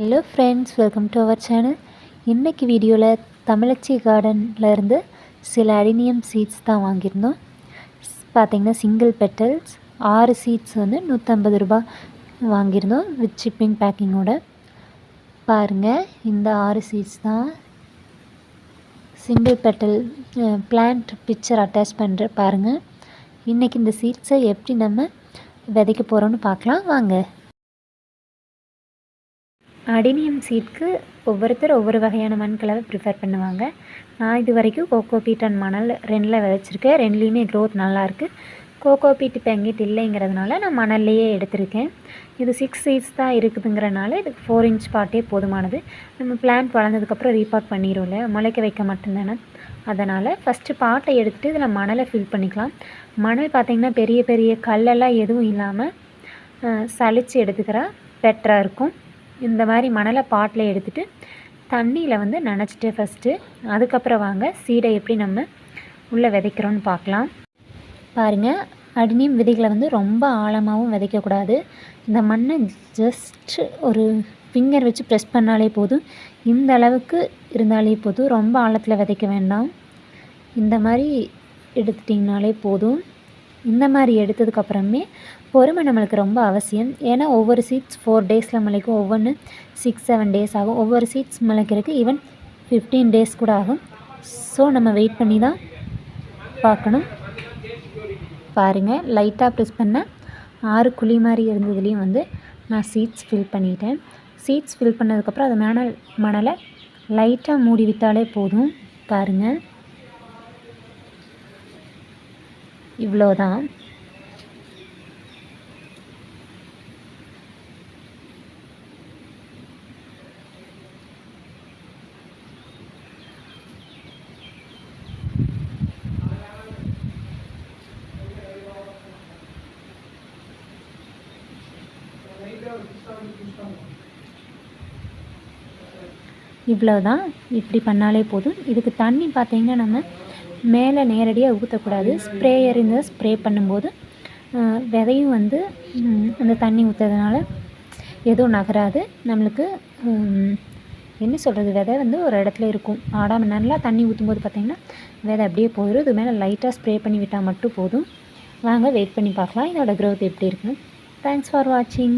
Hello friends welcome to our channel இன்றைக்கி வீடியோவில் தமிழச்சி கார்டனில் இருந்து சில அடினியம் சீட்ஸ் தான் வாங்கியிருந்தோம். பார்த்திங்கன்னா சிங்கிள் பெட்டல்ஸ் ஆறு சீட்ஸ் வந்து நூற்றம்பது ரூபா வாங்கியிருந்தோம் வித் ஷிப்பிங் பேக்கிங்கோட பாருங்கள் இந்த ஆறு சீட்ஸ் தான் single petal plant picture attach பண்ணுற பாருங்கள் இன்றைக்கி இந்த சீட்ஸை எப்படி நம்ம விதைக்க போகிறோன்னு பார்க்கலாம் வாங்க. அடினியம் சீட்க்கு ஒவ்வொருத்தர் ஒவ்வொரு வகையான மண் கலவை ப்ரிஃபர் பண்ணுவாங்க. நான் இது வரைக்கும் கோகோ பீட் அண்ட் மணல் ரெண்டில் விதைச்சிருக்கேன். ரெண்டுலேயுமே க்ரோத் நல்லாயிருக்கு கோகோ பீட் இப்போ எங்கிட்ட இல்லைங்கிறதுனால நான் மணல்லையே எடுத்திருக்கேன். இது சிக்ஸ் சீட்ஸ் தான் இருக்குதுங்கிறனால இதுக்கு ஃபோர் இன்ச் பாட்டே போதுமானது. நம்ம பிளான்ட் வளர்ந்ததுக்கப்புறம் ரீபாட் பண்ணிடும்ல முளைக்க வைக்க மட்டும்தானே. அதனால் ஃபஸ்ட்டு பாட்டை எடுத்துகிட்டு இதில் மணலை ஃபில் பண்ணிக்கலாம். மணல் பார்த்திங்கன்னா பெரிய பெரிய கல்லெல்லாம் எதுவும் இல்லாமல் சளிச்சு எடுத்துக்கிறா பெட்டராக இருக்கும். இந்த மாதிரி மணலை பாட்டில் எடுத்துகிட்டு தண்ணியில் வந்து நனைச்சிட்டு ஃபஸ்ட்டு அதுக்கப்புறம் வாங்க சீடை எப்படி நம்ம உள்ளே விதைக்கிறோன்னு பார்க்கலாம். பாருங்கள் அடினியம் விதைகளை வந்து ரொம்ப ஆழமாகவும் விதைக்கக்கூடாது. இந்த மண்ணை ஜஸ்ட்டு ஒரு ஃபிங்கர் வச்சு ப்ரெஸ் பண்ணாலே போதும். இந்த அளவுக்கு இருந்தாலே போதும். ரொம்ப ஆழத்தில் விதைக்க வேண்டாம். இந்த மாதிரி எடுத்துட்டிங்கனாலே போதும். இந்த மாதிரி எடுத்ததுக்கப்புறமே பொறுமை நம்மளுக்கு ரொம்ப அவசியம். ஏன்னா ஒவ்வொரு சீட்ஸ் ஃபோர் டேஸில் முளைக்கும் ஒவ்வொன்று சிக்ஸ் செவன் டேஸ் ஆகும். ஒவ்வொரு சீட்ஸ் முளைக்கிறதுக்கு ஈவன் ஃபிஃப்டீன் டேஸ் கூட ஆகும். ஸோ நம்ம வெயிட் பண்ணி தான் பார்க்கணும் பாருங்கள் லைட்டாக ப்ரெஸ் பண்ண ஆறு குழி மாதிரி இருந்ததுலேயும் வந்து நான் சீட்ஸ் ஃபில் பண்ணிட்டேன். சீட்ஸ் ஃபில் பண்ணதுக்கப்புறம் அது மணல் மணலை லைட்டாக மூடி விட்டாலே போதும். பாருங்கள் இவ்வளோதான். இவ்வளோ தான் இப்படி பண்ணாலே போதும். இதுக்கு தண்ணி பார்த்திங்கன்னா நம்ம மேலே நேரடியாக ஊற்றக்கூடாது. ஸ்ப்ரேயர் இருந்தால் ஸ்ப்ரே பண்ணும்போது விதையும் வந்து அந்த தண்ணி ஊற்றுறதுனால எதுவும் நகராது. நம்மளுக்கு என்ன சொல்கிறது விதை வந்து ஒரு இடத்துல இருக்கும். ஆடாமல் நல்லா தண்ணி ஊற்றும்போது பார்த்திங்கன்னா விதை அப்படியே போயிடும் இது மேலே லைட்டாக ஸ்ப்ரே பண்ணி விட்டால் மட்டும் போதும். வாங்க வெயிட் பண்ணி பார்க்கலாம். இதோட க்ரோத் எப்படி இருக்குன்னு. தேங்க்ஸ் ஃபார் வாட்சிங்